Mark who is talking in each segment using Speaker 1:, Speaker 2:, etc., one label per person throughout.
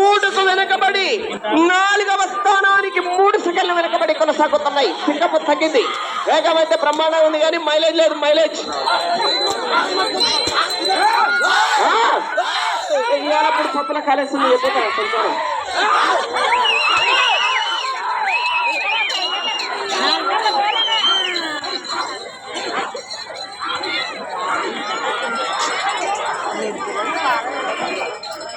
Speaker 1: మూడుకు వెనకబడి నాలుగవ స్థానానికి మూడు సెకండ్లు వెనకబడి కొనసాగుతున్నాయి. పికప్ తగ్గింది. వేగం అయితే బ్రహ్మాండంగా ఉంది కానీ మైలేజ్ లేదు మైలేజ్. ఇవాళప్పుడు పప్పుల కాలేసింది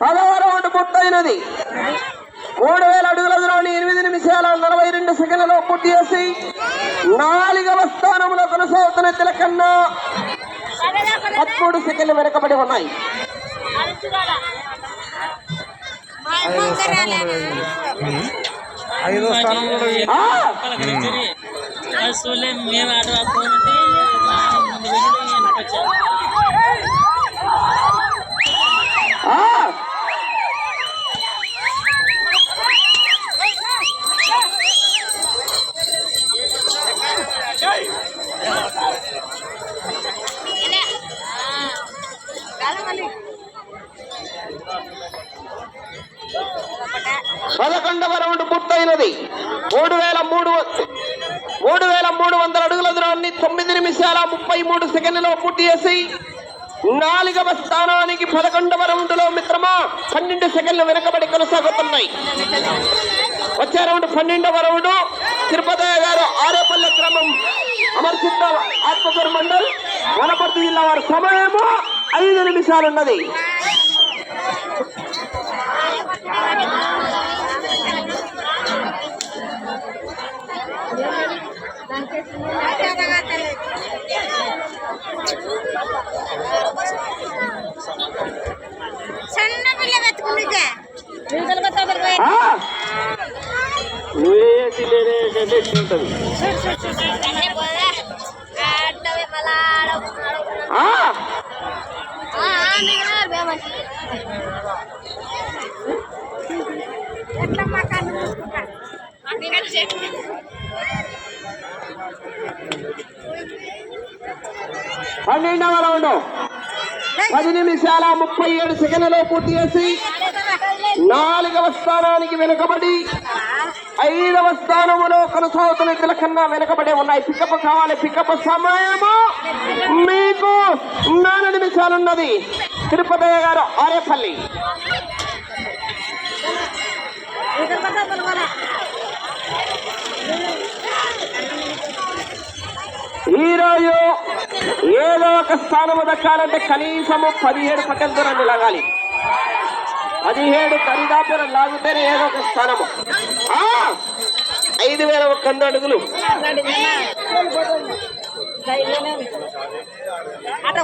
Speaker 1: పదవ రౌండ్ పూర్తయినది మూడు వేల అడుగుల దూరాన్ని ఎనిమిది నిమిషాల నలభై రెండు సెకండ్లలో పూర్తి చేసి నాలుగవ స్థానంలో కొనసాగుతున్న తిలకన్నా పదమూడు సెకండ్లు వెనకబడి ఉన్నాయి
Speaker 2: ఐదో స్థానంలో!
Speaker 3: చూడలే మేము ఆట ఆడుకోవాలంటే ముందు వెళ్ళి
Speaker 1: పదకొండవ రౌండ్ పూర్తయినది. మూడు వేల మూడు మూడు వేల మూడు వందల అడుగుల దూరాన్ని తొమ్మిది నిమిషాల ముప్పై మూడు సెకండ్లలో పూర్తి చేసి నాలుగవ స్థానానికి పదకొండవ రౌండ్లో మిత్రమా పన్నెండు సెకండ్లు వెనకబడి కొనసాగుతున్నాయి. వచ్చే రౌండ్ పన్నెండవ రౌండ్. తిరుపతయ్య గారు ఆరేపల్లి క్రమం అమర్చిత్త ఆత్మకూరు మండల్ వనపర్తి జిల్లా వారి సమయము ఐదు నిమిషాలున్నది. లేనే ఉంటుంది ఆ! పన్నెండవ రౌండ్ పది నిమిషాల ముప్పై ఏడు సెకండ్లలో పూర్తి చేసి నాలుగవ స్థానానికి వెనుకబడి ఐదవ స్థానములో కొనసాగుతున్న తిలకన్నా కన్నా వెనుకబడి ఉన్నాయి. పికప్ కావాలి పికప్ సమయము మీకు నాలుగు నిమిషాలున్నది. తిరుపతి గారు ఆరేపల్లి. ఈరోజు ఏదో ఒక స్థానము దక్కాలంటే కనీసము పదిహేడు పక్కల దూరాన్ని లాగాలి. పదిహేడు దరిదాపురం లాగుతేనే ఏదో ఒక స్థానము? ఐదు వేల ఒక వంద అడుగులు.
Speaker 4: అట్లా